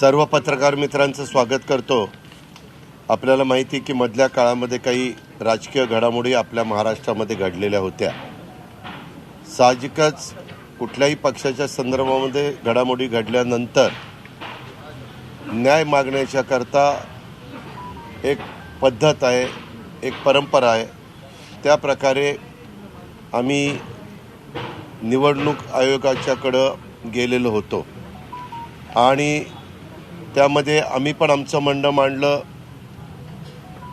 सर्व पत्रकार मित्रांचं स्वागत करतो. आपल्याला माहिती की मधल्या काळामध्ये काही राजकीय घडामोडी आपल्या महाराष्ट्रामध्ये घडलेल्या होत्या. साहजिकच कुठल्याही पक्षाच्या संदर्भामध्ये घडामोडी घडल्यानंतर न्याय मागण्याच्या करता एक पद्धत आहे एक परंपरा आहे. त्या प्रकारे आम्ही निवडणूक आयोगाच्याकडं गेलेलो होतो. आणि त्यामध्ये आम्ही पण आमचं म्हणणं मांडलं.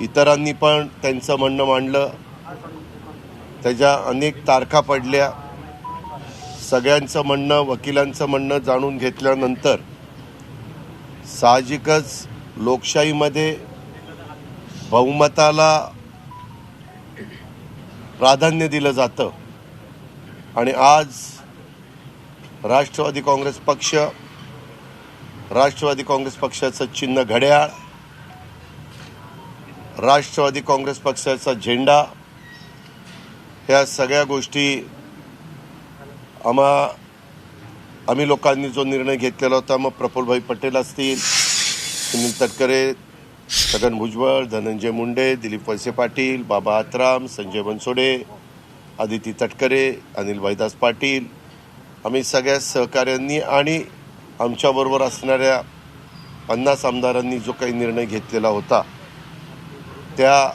इतरांनी पण त्यांचं म्हणणं मांडलं. त्याच्या अनेक तारखा पडल्या. सगळ्यांचं म्हणणं वकिलांचं म्हणणं जाणून घेतल्यानंतर साहजिकच लोकशाहीमध्ये बहुमताला प्राधान्य दिलं जातं. आणि आज राष्ट्रवादी काँग्रेस पक्ष राष्ट्रवादी काँग्रेस पक्षाचं चिन्ह घड्याळ राष्ट्रवादी काँग्रेस पक्षाचा झेंडा ह्या सगळ्या गोष्टी आम्हा आम्ही लोकांनी जो निर्णय घेतलेला होता मग प्रफुल्लभाई पटेल असतील सुनील तटकरे छगन भुजबळ धनंजय मुंडे दिलीप वळसे पाटील बाबा आत्राम संजय बनसोडे आदिती तटकरे अनिल भाईदास पाटील आम्ही सगळ्या सहकाऱ्यांनी आणि आमच्याबरोबर असणाऱ्या पन्नास आमदारांनी जो काही निर्णय घेतलेला होता त्या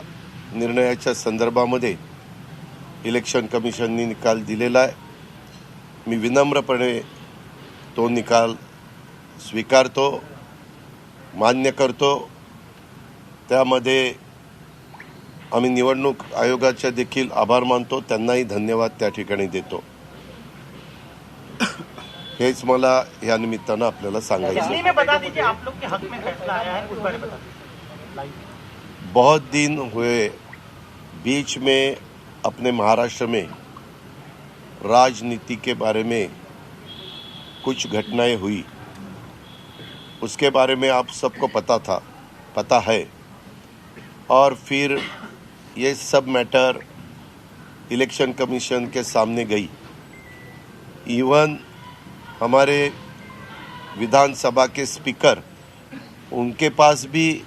निर्णयाच्या संदर्भामध्ये इलेक्शन कमिशननी निकाल दिलेला आहे. मी विनम्रपणे तो निकाल स्वीकारतो मान्य करतो. त्यामध्ये आम्ही निवडणूक आयोगाचे देखील आभार मानतो. त्यांनाही धन्यवाद त्या ठिकाणी देतो. हेच मला या निमित्तानं आपल्याला सांगायचं बता दीजिए आप लोग के हक में फैसला आया है उस बारे में बता दीजिए. बहुत दिन हुए बीच में अपने महाराष्ट्र में राजनीति के बारे में कुछ घटनाएँ हुई। उसके बारे में आप सबको पता था पता है। और फिर ये सब मैटर इलेक्शन कमीशन के सामने गई। इवन हमारे विधानसभा के स्पीकर, उनके पास भी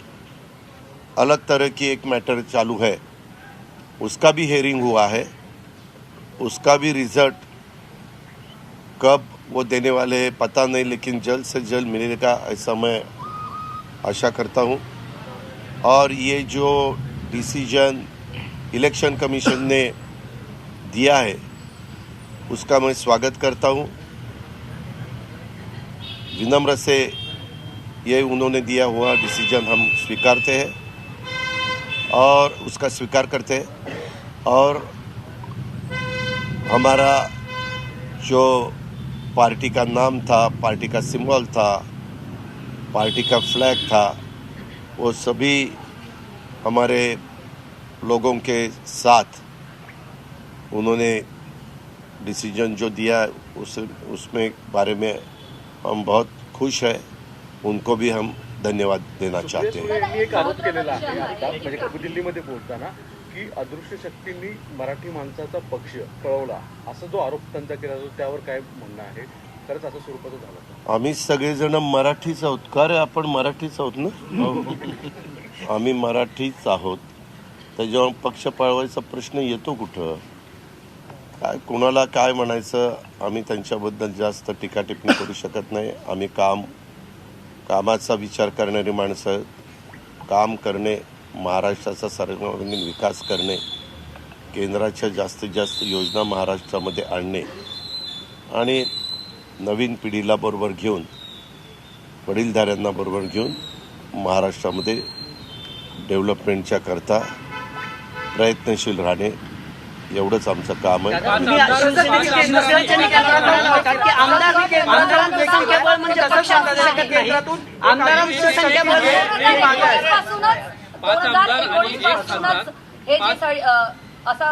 अलग तरह की एक मैटर चालू है। उसका भी हेयरिंग हुआ है। उसका भी रिज़ल्ट कब वो देने वाले हैं, पता नहीं, लेकिन जल्द से जल्द मिलने का ऐसा मैं आशा करता हूँ। और ये जो डिसीज़न इलेक्शन कमीशन ने दिया है, उसका मैं स्वागत करता हूँ। विनम्र से ये उन्होंने दिया हुआ डिसीज़न हम स्वीकारते हैं और उसका स्वीकार करते हैं। और हमारा जो पार्टी का नाम था, पार्टी का सिंबल था, पार्टी का फ्लैग था, वो सभी हमारे लोगों के साथ उन्होंने डिसीज़न जो दिया उस, उसमें बारे में हम बहुत खुश हैं। उनको भी हम धन्यवाद देना चाहते हैं। यांनी एक आरोप केलेला आहे आता. म्हणजे दिल्लीमध्ये बोलताना की अदृश्य शक्तींनी मराठी माणसाचा पक्ष पळवला असा जो आरोप त्यांचा केला जातो त्यावर काय म्हणणं आहे? खरंच असं स्वरूपाचं झालं का? आम्ही सगळेजण मराठीच आहोत. का रे आपण मराठीच आहोत ना? आम्ही मराठीच आहोत. त्याच्यावर पक्ष पळवायचा प्रश्न येतो कुठं? काय कोणाला काय म्हणायचं आम्ही त्यांच्याबद्दल जास्त टीका टिप्पणी करू शकत नाही आम्ही काम कामाचा विचार करणारी माणसं आहेत. काम करणे महाराष्ट्राचा सर्वांगीण विकास करणे केंद्राच्या जास्तीत जास्त योजना महाराष्ट्रामध्ये आणणे आणि नवीन पिढीला बरोबर घेऊन वडीलधाऱ्यांना बरोबर घेऊन महाराष्ट्रामध्ये डेव्हलपमेंटच्या करता प्रयत्नशील राहणे एवढंच आमचं काम आहे. म्हणजे असू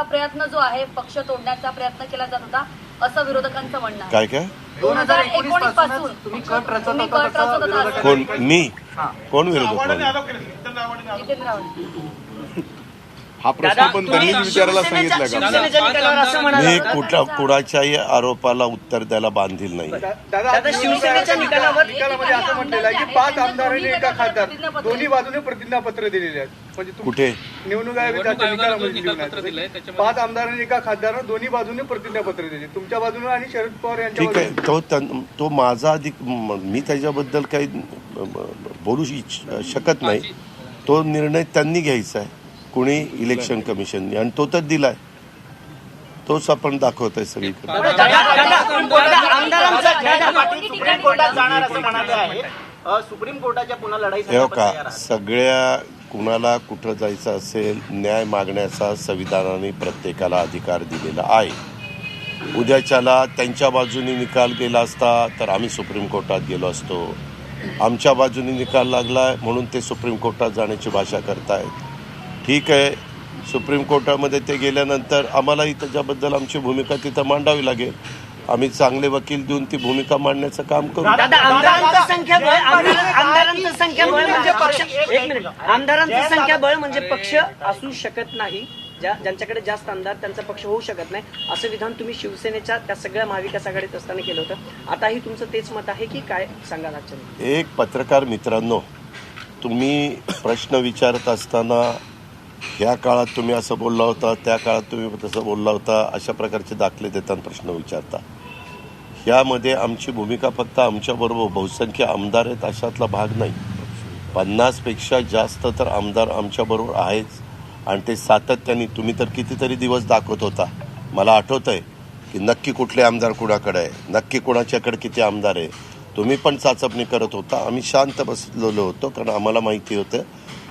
प्रयत्न जो आहे पक्ष तोडण्याचा प्रयत्न केला जात होता असं विरोधकांचं म्हणणं आहे. काय काय? दोन हजार एकोणीसपासून तुम्ही कट रचत होता कोण? मी? कोण विरोध होतो? जितेंद्र हा प्रश्न पण त्यांनीच विचारायला सांगितलं का? मी. कुठल्या कुणाच्याही आरोपाला उत्तर द्यायला बांधील नाही. दादा शिवसेनेच्या निकालावर निकालामध्ये असं म्हटलेलं आहे की पाच आमदारांनी एका खासदार दोन्ही बाजूने प्रतिज्ञापत्र दिलेले आहेत. म्हणजे तुम- कुठे? निवडणूक आयोगाच्या निकालामध्ये लिहून आहे. पाच आमदारांनी एका खासदारांना दोन्ही बाजूने प्रतिज्ञापत्र दिले. तुमच्या बाजूने आणि शरद पवार यांच्या ठीक आहे. बाजूने. तो त्यां- तो माझा अधिक म- मी त्याच्याबद्दल काही बोलू इच्छ- शकत नाही. तो निर्णय त्यांनी घ्यायचा आहे. कुणी इलेक्शन कमिशननी आणि तो तर दिलाय तोच आपण सगळीकडे म्हणाले आहे अ, सुप्रीम कोर्टाच्या हे का. सगळ्या कुणाला कुठं जायचं असेल न्याय मागण्याचा संविधानाने प्रत्येकाला अधिकार दिलेला आहे उद्याच्याला त्यांच्या बाजूने निकाल गेला असता तर आम्ही सुप्रीम कोर्टात गेलो असतो आमच्या बाजूने निकाल लागला म्हणून ते सुप्रीम कोर्टात जाण्याची भाषा करतायत ठीक आहे. सुप्रीम कोर्टामध्ये ते गेल्यानंतर आम्हालाही त्याच्याबद्दल आमची भूमिका तिथं मांडावी लागेल. आम्ही चांगले वकील देऊन ती भूमिका मांडण्याचं काम करू. आमदारांचं संख्याबळ म्हणजे पक्ष एक मिनिट. आमदारांचं संख्याबळ म्हणजे पक्ष असू शकत नाही. ज्या ज्यांच्याकडे जास्त आमदार त्यांचा पक्ष होऊ शकत नाही. असं विधान तुम्ही शिवसेनेच्या त्या सगळ्या महाविकास आघाडीत असताना केलं होतं. आताही तुमचं तेच मत आहे की काय सांगा आजच्या एक पत्रकार मित्रांनो तुम्ही प्रश्न विचारत असताना ह्या काळात तुम्ही असं बोलला होता त्या काळात तुम्ही तसं बोलला होता अशा प्रकारचे दाखले देताना प्रश्न विचारता. यामध्ये आमची भूमिका फक्त आमच्याबरोबर बहुसंख्य आमदार आहेत अशातला भाग नाही. पन्नासपेक्षा जास्त तर आमदार आमच्याबरोबर आहेच. आणि ते सातत्याने तुम्ही तर कितीतरी दिवस दाखवत होता. मला आठवत आहे की नक्की कुठले आमदार कुणाकडे आहे नक्की कुणाच्याकडे किती आमदार आहे. तुम्ही पण चाचपणी करत होता आम्ही शांत बसलेलो होतो कारण आम्हाला माहिती होतं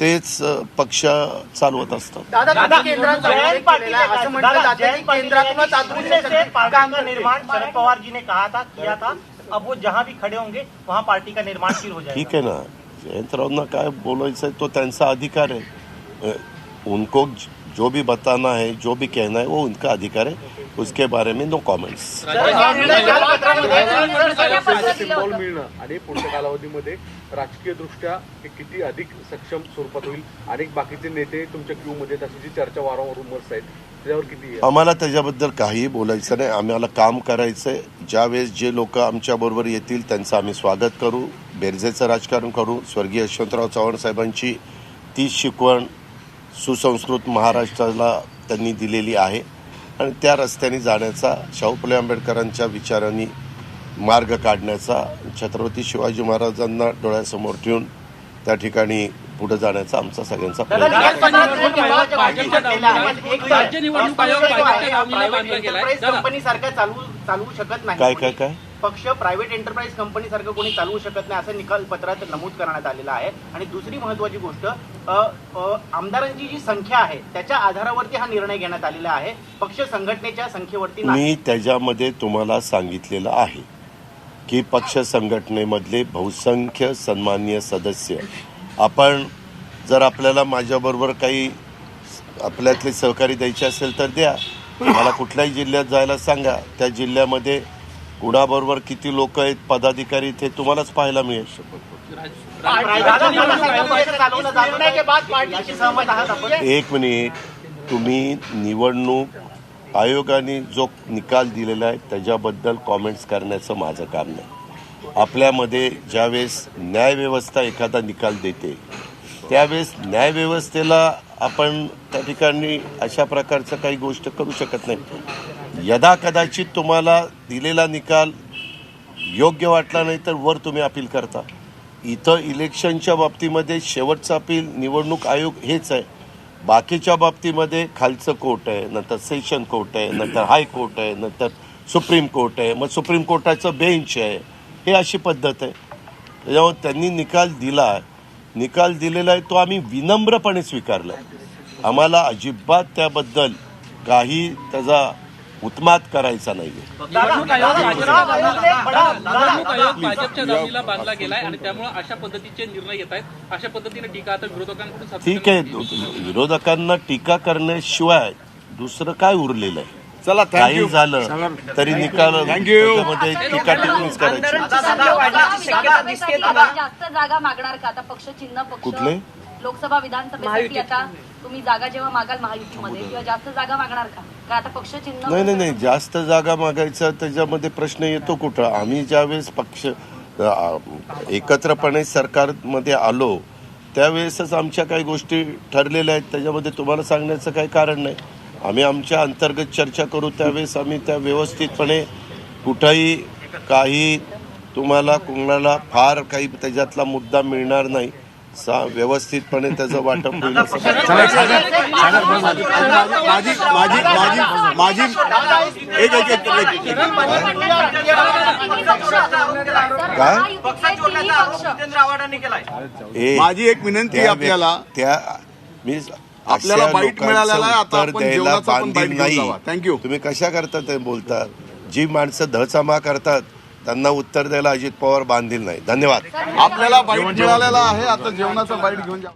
तेच पक्ष चालवत असतात. दादा जयंत पाटील पार्टी का निर्माण शरद पवार जी ने कहा था किया था अब वो जहाँ भी खड़े होंगे वहाँ पार्टी का निर्माण फिर हो जाएगा. ठीक है ना. जयंतरावना काय बोलायचं आहे तो त्यांचा अधिकार है अ, उनको ज- जो भी बताना है जो भी कहना है वो उनका अधिकार है। उसके बारे में नो कमेंट्स सिम्बॉल मिळणं आणि पुढच्या कालावधीमध्ये राजकीय दृष्ट्या हे किती अधिक सक्षम स्वरूपात होईल अनेक बाकीचे नेते तुमच्या क्यू मध्ये जी चर्चा वारंवार रुमर्स आहेत त्याच्यावर किती आहे? आम्हाला त्याच्याबद्दल काहीही बोलायचं नाही. आम्हाला काम करायचंय ज्यावेळेस जे लोक आमच्याबरोबर येतील त्यांचं आम्ही स्वागत करू. बेरजेचं राजकारण करू. स्वर्गीय यशवंतराव चव्हाण साहेबांची तीच शिकवण सुसंस्कृत महाराष्ट्राला त्यांनी दिलेली आहे. आणि त्या रस्त्याने जाण्याचा शाहू फुले आंबेडकरांच्या विचारांनी मार्ग काढण्याचा छत्रपती शिवाजी महाराजांना डोळ्यासमोर ठेवून त्या ठिकाणी पुढे जाण्याचा आमचा सगळ्यांचा प्रयत्न काय काय काय? पक्ष प्रायव्हेट एंटरप्राइज कंपनी सारखं कोणी चालवू शकत नाही असं निकाल पत्रात नमूद करण्यात आलेला आहे. आणि दुसरी महत्वाची गोष्ट आमदारांची जी संख्या आहे त्याच्या आधारावरती हा निर्णय घेण्यात आलेला आहे. पक्ष संघटनेच्या संख्येवरती मी त्याच्यामध्ये तुम्हाला सांगितलेलं आहे की पक्ष संघटनेमधले बहुसंख्य सन्माननीय सदस्य आपण जर आपल्याला माझ्याबरोबर काही आपल्यातले सहकारी द्यायचे असेल तर द्या. मला कुठल्याही जिल्ह्यात जायला सांगा. त्या जिल्ह्यामध्ये उडाबरोबर किती लोक आहेत पदाधिकारी ते तुम्हालाच पाहायला मिळेल. एक मिनिट. तुम्ही निवडणूक आयोगाने जो निकाल दिलेला आहे त्याच्याबद्दल कॉमेंट्स करण्याचं माझं काम नाही. आपल्यामध्ये ज्यावेळेस न्यायव्यवस्था एखादा निकाल देते त्यावेळेस न्यायव्यवस्थेला आपण त्या ठिकाणी अशा प्रकारचं काही गोष्ट करू शकत नाही. यदा कदाचित तुम्हाला दिलेला निकाल योग्य वाटला नाही तर वर तुम्ही अपील करता. इथं इलेक्शनच्या बाबतीमध्ये शेवटचं अपील निवडणूक आयोग हेच आहे. बाकीच्या बाबतीमध्ये खालचं कोर्ट आहे नंतर सेशन कोर्ट आहे नंतर हायकोर्ट आहे नंतर सुप्रीम कोर्ट आहे. मग सुप्रीम कोर्टाचं बेंच आहे. हे अशी पद्धत आहे. त्याच्यामुळे त्यांनी निकाल दिला निकाल दिलेला आहे तो आम्ही विनम्रपणे स्वीकारला आम्हाला अजिबात त्याबद्दल काही त्याचा उत्मात करायचा नाही ठीक आहे विरोधकांना टीका करण्याशिवाय दुसरं काय उरलेलं आहे? चला काही थँक्यू झालं तरी निकाल त्याच्यामध्ये टीका टिप्पणीच करायची. आमदारांची संख्या वाढण्याची शक्यता दिसते लोकसभेसाठी तुम्हाला? आपण जास्त जागा मागणार का? आता पक्ष चिन्ह पक्ष कुठले? लोकसभा विधानसभेसाठी. आता तुम्ही जागा जेव्हा मागाल महायुतीमध्ये किंवा जास्त जागा मागणार का? का आता पक्ष चिन्ह नाही नाही नाही जास्त जागा मागायचा त्याच्यामध्ये प्रश्न येतो कुठं? आम्ही ज्यावेळेस पक्ष एकत्रपणे सरकारमध्ये आलो त्यावेळेसच आमच्या काही गोष्टी ठरलेल्या आहेत. त्याच्यामध्ये तुम्हाला सांगण्याचं काही कारण नाही. आम्ही आमच्या अंतर्गत चर्चा करू त्यावेळेस आम्ही त्या व्यवस्थितपणे कुठंही काही तुम्हाला कोणाला फार काही त्याच्यातला मुद्दा मिळणार नाही. सा व्यवस्थितपणे त्याचं वाटप होईल. माझी माझी माझी माझी एक एक काय? माझी एक विनंती आपल्याला. त्या मी आपल्याला लोकांचं मिळालेला. आता द्यायला बांधील नाही. you. तुम्ही कशा करता ते बोलता? जी माणसं धचामा करतात त्यांना उत्तर द्यायला अजित पवार बांधील नाही. धन्यवाद. आपल्याला बाईट मिळालेला आहे. आता जेवणाचं बाईट घेऊन जा.